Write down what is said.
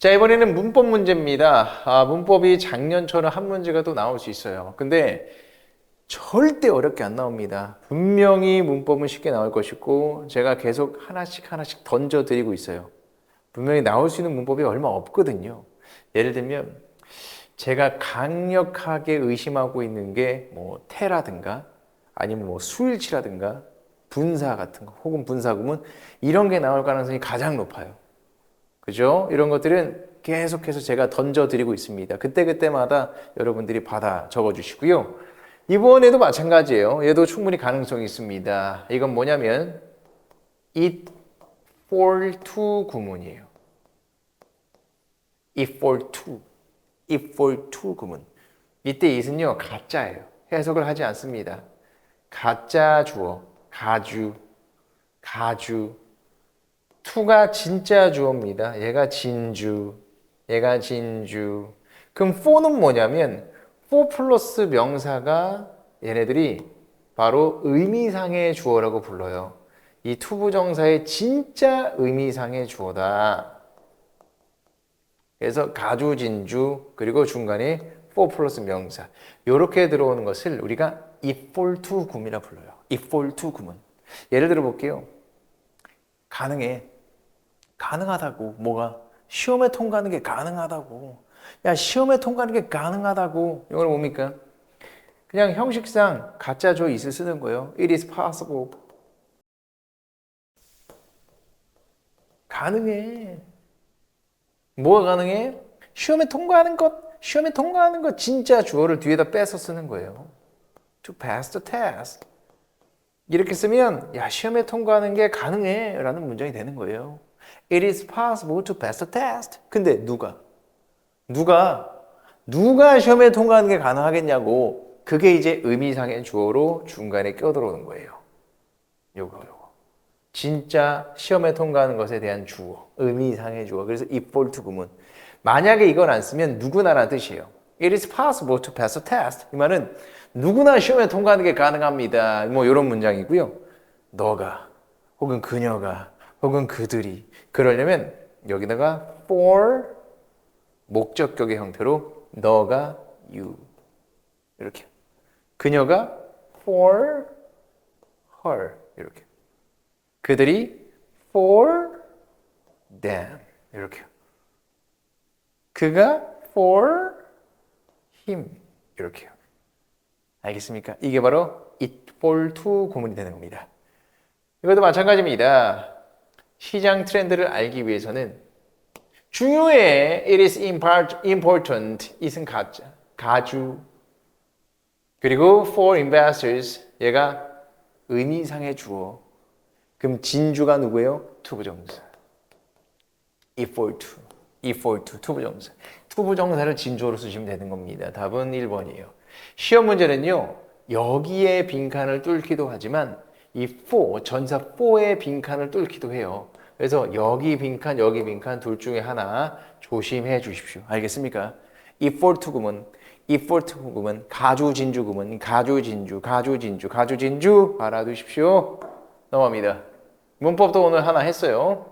자, 이번에는 문법 문제입니다. 아, 문법이 작년처럼 한 문제가 또 나올 수 있어요. 근데 절대 어렵게 안 나옵니다. 분명히 문법은 쉽게 나올 것이고, 제가 계속 하나씩 하나씩 던져드리고 있어요. 분명히 나올 수 있는 문법이 얼마 없거든요. 예를 들면, 제가 강력하게 의심하고 있는 게뭐 태라든가, 아니면 뭐 수일치라든가, 분사 같은 거, 혹은 분사구문, 이런 게 나올 가능성이 가장 높아요. 그죠? 이런 것들은 계속해서 제가 던져드리고 있습니다. 그때그때마다 여러분들이 받아 적어주시고요. 이번에도 마찬가지예요. 얘도 충분히 가능성이 있습니다. 이건 뭐냐면 it for to 구문이에요. it for to, it for to 구문. 이때 it은요 가짜예요. 해석을 하지 않습니다. 가짜 주어, 가주, 가주. 투가 진짜 주어입니다. 얘가 진주, 얘가 진주. 그럼 for는 뭐냐면 for 플러스 명사가 얘네들이 바로 의미상의 주어라고 불러요. 이 투부정사의 진짜 의미상의 주어다. 그래서 가주, 진주, 그리고 중간에 for 플러스 명사. 이렇게 들어오는 것을 우리가 for to 구문이라 불러요. for to 구문. 예를 들어 볼게요. 가능해. 가능하다고. 뭐가? 시험에 통과하는 게 가능하다고. 야, 시험에 통과하는 게 가능하다고. 이걸 뭡니까? 그냥 형식상 가짜 조 있을 쓰는 거예요. It is possible. 가능해. 뭐가 가능해? 시험에 통과하는 것, 시험에 통과하는 것 진짜 주어를 뒤에다 빼서 쓰는 거예요. To pass the test. 이렇게 쓰면 야 시험에 통과하는 게 가능해 라는 문장이 되는 거예요. It is possible to pass the test. 근데 누가? 누가? 누가 시험에 통과하는 게 가능하겠냐고 그게 이제 의미상의 주어로 중간에 껴들어오는 거예요. 요거 요거. 진짜 시험에 통과하는 것에 대한 주어, 의미상의 주어. 그래서 if 구문. 만약에 이걸 안 쓰면 누구나라는 뜻이에요. It is possible to pass the test. 이 말은 누구나 시험에 통과하는 게 가능합니다. 뭐 이런 문장이고요. 너가 혹은 그녀가 혹은 그들이 그러려면 여기다가 for 목적격의 형태로 너가 you 이렇게 그녀가 for her 이렇게 그들이 for them 이렇게 그가 for him 이렇게요. 알겠습니까? 이게 바로 it for to 구문이 되는 겁니다. 이것도 마찬가지입니다. 시장 트렌드를 알기 위해서는 중요해. It is important. it은 가짜, 가주. 그리고 for investors. 얘가 의미상의 주어. 그럼 진주가 누구예요? 투부정사. for to. for to. 투부정사. 투부정사를 진주어로 쓰시면 되는 겁니다. 답은 1번이에요. 시험 문제는요. 여기에 빈칸을 뚫기도 하지만 이 for, 전사 for의 빈칸을 뚫기도 해요. 그래서 여기 빈칸, 여기 빈칸 둘 중에 하나 조심해 주십시오. 알겠습니까? 이 for to 구문, 이 for to 구문, 가주 진주 구문, 가주 진주, 가주 진주, 가주 진주 알아두십시오. 넘어갑니다. 문법도 오늘 하나 했어요.